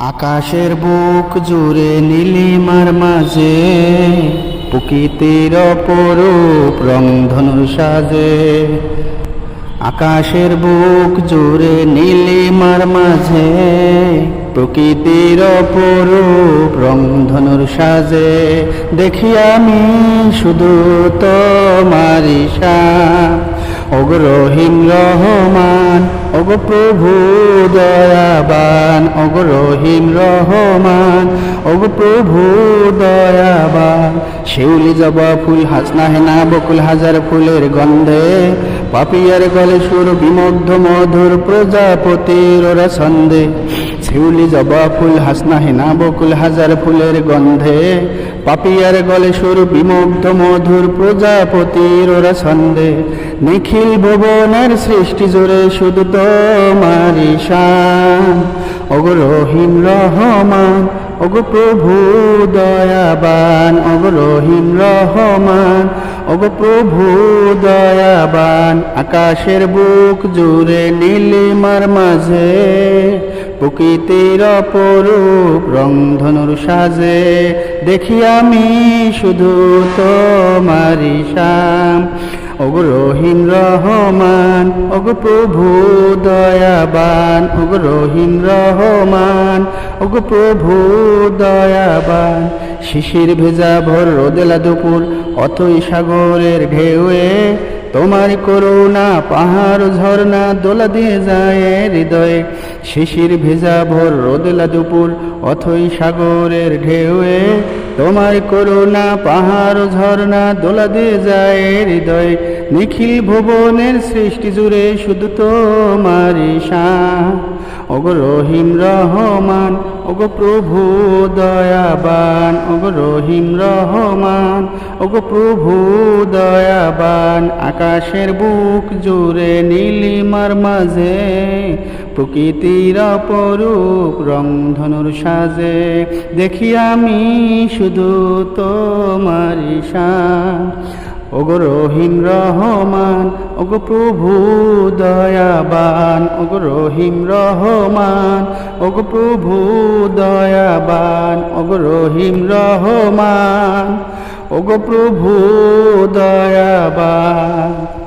আকাশের বুক জুড়ে নীলিমার মাঝে, প্রকৃতির অপরূপ রংধনুর সাজে। আকাশের বুক জুড়ে নীলিমার মাঝে, প্রকৃতির অপরূপ রংধনুর সাজে। দেখি আমি শুধু তো তোমারি অগ্রহীন রহমান অগ প্রভু দয়াবান অগ্রহীন রহমান অগ প্রভু দয়াবান। শিউলি জবা ফুল, হাসনা হেনা, বকুল হাজার ফুলের গন্ধে, পাপিয়ার গলে সুর, বিমগ্ধ মধুর প্রজাপতির ওরা ছন্দে শিউলি জবা ফুল, হাসনা হেনা, বকুল হাজার ফুলের গন্ধে, পাপিয়ার গলে সুর, বিমগ্ধ মধুর প্রজাপতির ওরা ছন্দে ভুবনের সৃষ্টি জোরে শুধু তোমারি শান অগ্রহীন রহমান অগ প্রভু দয়াবান অগ রহিম রহমান অগ প্রভু দয়াবান। আকাশের বুক জুড়ে নীলিমার মাঝে, প্রকৃতির অপরূপ রংধনুর সাজে, দেখি আমি শুধু তোমারি শাম অগ রহিম রহমান অগ প্রভু দয়াবান অগ রহিম রহমান অগ প্রভু দয়াবান। শিশির ভেজা ভোর রোদেলা দুপুর, অথই সাগরের ঢেউয়ে, তোমার করুণা পাহাড় ঝর্ণা দোলা দিয়ে যায় হৃদয়ে। শিশির ভেজা ভোর রোদেলা দুপুর, অথই সাগরের ঢেউয়ে তোমার করুণা পাহাড় ঝর্ণা দোলা দিয়ে যায় হৃদয়ে, নিখিল ভুবনের সৃষ্টি জুড়ে শুধু তোমারি শান। ওগ রহিম রহমান, ওগো প্রভু দয়াবান, ওগো রহিম রহমান, ওগো প্রভু দয়াবান, আকাশের বুক জুড়ে নীলিমার মাঝে প্রকৃতির অপরূপ রংধনুর সাজে, দেখি আমি শুধু তোমারি শান ওগো রহিম রহমান, ওগো প্রভু দয়াবান, ওগো রহিম রহমান, ওগো প্রভু দয়াবান, ওগো রহিম রহমান, ওগো প্রভু দয়াবান।